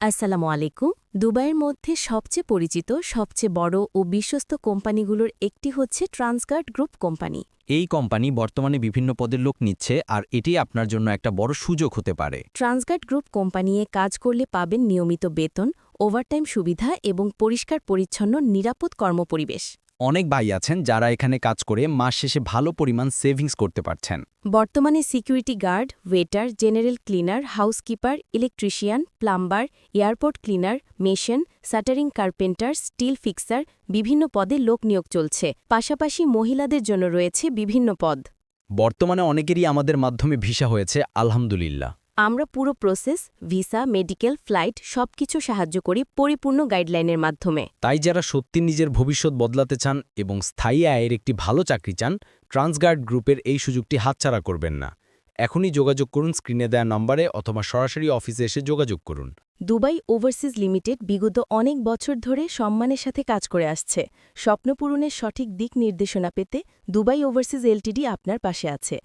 আসসালামু আলাইকুম। দুবাইয়ের মধ্যে সবচেয়ে পরিচিত সবচেয়ে বড় ও বিশ্বস্ত কোম্পানিগুলোর একটি হচ্ছে ট্রান্সগার্ড গ্রুপ কোম্পানি। এই কোম্পানি বর্তমানে বিভিন্ন পদের লোক নিচ্ছে আর এটি আপনার জন্য একটা বড় সুযোগ হতে পারে। ট্রান্সগার্ড গ্রুপ কোম্পানিয়ে কাজ করলে পাবেন নিয়মিত বেতন ওভারটাইম সুবিধা এবং পরিষ্কার পরিচ্ছন্ন নিরাপদ কর্মপরিবেশ। অনেক ভাই আছেন যারা এখানে কাজ করে মাস শেষে ভালো পরিমাণ সেভিংস করতে পারছেন। বর্তমানে security guard waiter general cleaner housekeeper electrician plumber airport cleaner mason shuttering carpenter steel fixer বিভিন্ন পদে লোক নিয়োগ চলছে। পাশাপাশি মহিলাদের জন্য রয়েছে বিভিন্ন পদ। বর্তমানে অনেকেরই আমাদের মাধ্যমে ভিসা হয়েছে আলহামদুলিল্লাহ। আমরা পুরো প্রসেস ভিসা মেডিকেল ফ্লাইট সবকিছু সাহায্য করি পরিপূর্ণ গাইডলাইনের মাধ্যমে। তাই যারা সত্যি নিজের ভবিষ্যৎ বদলাতে চান এবং স্থায়ী আয়ের একটি ভালো চাকরি চান ট্রান্সগার্ড গ্রুপের এই সুযোগটি হাতছাড়া করবেন না। এখনই যোগাযোগ করুন স্ক্রিনে দেওয়া নম্বরে অথবা সরাসরি অফিসে এসে যোগাযোগ করুন। দুবাই ওভারসিজ লিমিটেড বিগত অনেক বছর ধরে সম্মানের সাথে কাজ করে আসছে। স্বপ্নপূরণের সঠিক দিক নির্দেশনা পেতে দুবাই ওভারসিজ এলটিডি আপনার পাশে আছে।